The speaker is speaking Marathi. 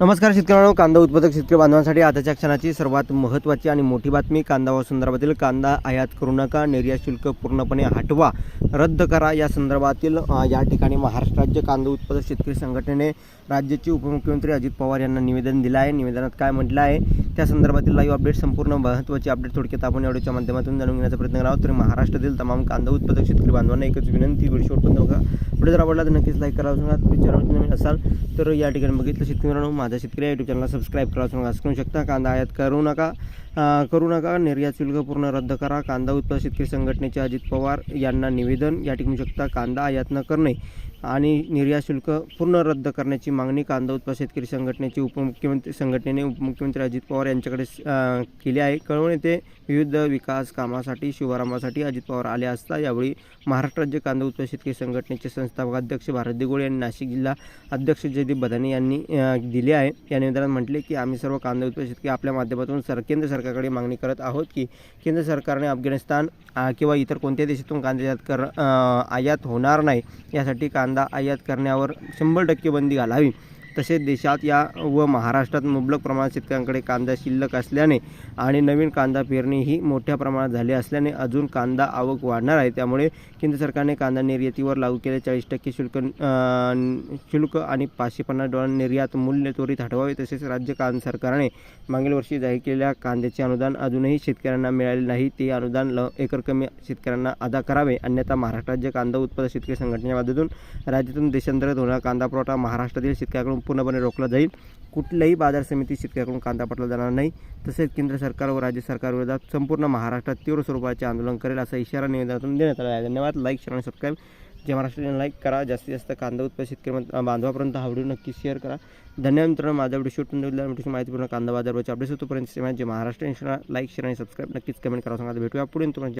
नमस्कार शेतकऱ्यांनो कांदा उत्पादक शेतकरी बांधवांसाठी आताच्या क्षणाची सर्वात महत्त्वाची आणि मोठी बातमी कांदा व संदर्भातील कांदा आयात करू नका निर्यात शुल्क पूर्णपणे हटवा रद्द करा. या संदर्भातील या ठिकाणी महाराष्ट्र राज्य कांदा उत्पादक शेतकरी संघटनेने राज्याचे उपमुख्यमंत्री अजित पवार यांना निवेदन दिलं आहे. निवेदनात काय म्हटलं आहे? त्या संदर्भातील लाईव्ह अपडेट संपूर्ण महत्त्वाची अपडेट थोडक्यात आपण एवढ्याच्या माध्यमातून जाणून घेण्याचा प्रयत्न करावा. तर महाराष्ट्रातील तमाम कांदा उत्पादक शेतकरी बांधवांना एकच विनंती व्हिडिओ पण बघा पुढे जर आवडला तर नक्कीच लाईक करा. सांगा तुम्ही नवीन असाल तर या ठिकाणी बघितलं शेतकऱ्यांनो माझा शेतकरी या यूट्यूब चॅनलला सबस्क्राईब करा सांगा असं करू शकता. कांदा आयात करू नका. करू नका. निर्यात शुल्क पूर्ण रद्द करा. कांदा उत्पादक शेतकरी संघटनेचे अजित पवार यांना निवेदन. या ठिकाणी शकता कांदा आयात न करणे. आणि निर्यात शुल्क पूर्ण रद्द करण्याची मागणी कांदा उत्पादक शेतकरी संघटनेचे उपमुख्यमंत्री संघटनेने उपमुख्यमंत्री अजित पवार यांच्याकडे केली आहे. कळवण येथे विविध विकास कामासाठी शुभारंभासाठी अजित पवार आले असता यावेळी महाराष्ट्र राज्य कांदा उत्पादक शेतकरी संघटनेचे संस्थापक अध्यक्ष भारत दिगोळे यांनी नाशिक जिल्हा अध्यक्ष जयदीप बदाने यांनी दिले आहे. या निवेदनात म्हटले की आम्ही सर्व कांदा उत्पादक शेतकरी आपल्या माध्यमातून सर केंद्र सरकारकडे मागणी करत आहोत की केंद्र सरकारने अफगाणिस्तान किंवा इतर कोणत्याही देशातून कांदा आयात कर आयात होणार नाही. यासाठी कांदा आयात करण्यावर शंभर टक्के बंदी घालावी तसेच देशात या व महाराष्ट्रात मुबलक प्रमाणात शेतकऱ्यांकडे कांदा शिल्लक असल्याने आणि नवीन कांदा पेरणी ही मोठ्या प्रमाणात झाली असल्याने अजून कांदा आवक वाढणार आहे. त्यामुळे केंद्र सरकारने कांदा निर्यातीवर लागू केले चाळीस टक्के शुल्क शुल्क आणि पाचशे पन्नास डॉलर निर्यात मूल्य त्वरित हटवावे तसेच राज्य कांदा सरकारने मागील वर्षी जाहीर केलेल्या कांद्याचे अनुदान अजूनही शेतकऱ्यांना मिळाले नाही. ते अनुदान ल एकर कमी शेतकऱ्यांना अदा करावे. अन्यथा महाराष्ट्र राज्य कांदा उत्पादक शेतकरी संघटनेच्या मदतीतून राज्यातून देशांतर्गत होणारा कांदा पुरवठा महाराष्ट्रातील शेतकऱ्याकडून पूर्णपणे रोखला जाईल. कुठल्याही बाजार समिती शेतकऱ्याकडून कांदा पटला जाणार नाही. तसेच केंद्र सरकार व राज्य सरकारविरोधात संपूर्ण महाराष्ट्रात तीव्र स्वरूपाचे आंदोलन करेल असा इशारा निवेदनातून देण्यात आला आहे. धन्यवाद. लाईक शेअर आणि सबस्क्राईब जे महाराष्ट्र. लाईक करा. जास्तीत जास्त कांदा उत्पादक शेतकरी बांधवापर्यंत हा व्हिडिओ नक्की शेअर करा. धन्यवाद मित्रांनो माझा व्हिडिओ शूट दिला माहितीपूर्ण कांदा बाजारवरचे अपडेट्स होतोपर्यंत जे महाराष्ट्र लाईक शेअर आणि सबस्क्राईब नक्कीच कमेंट करा. सांगा भेटूया पुढे तुम्हाला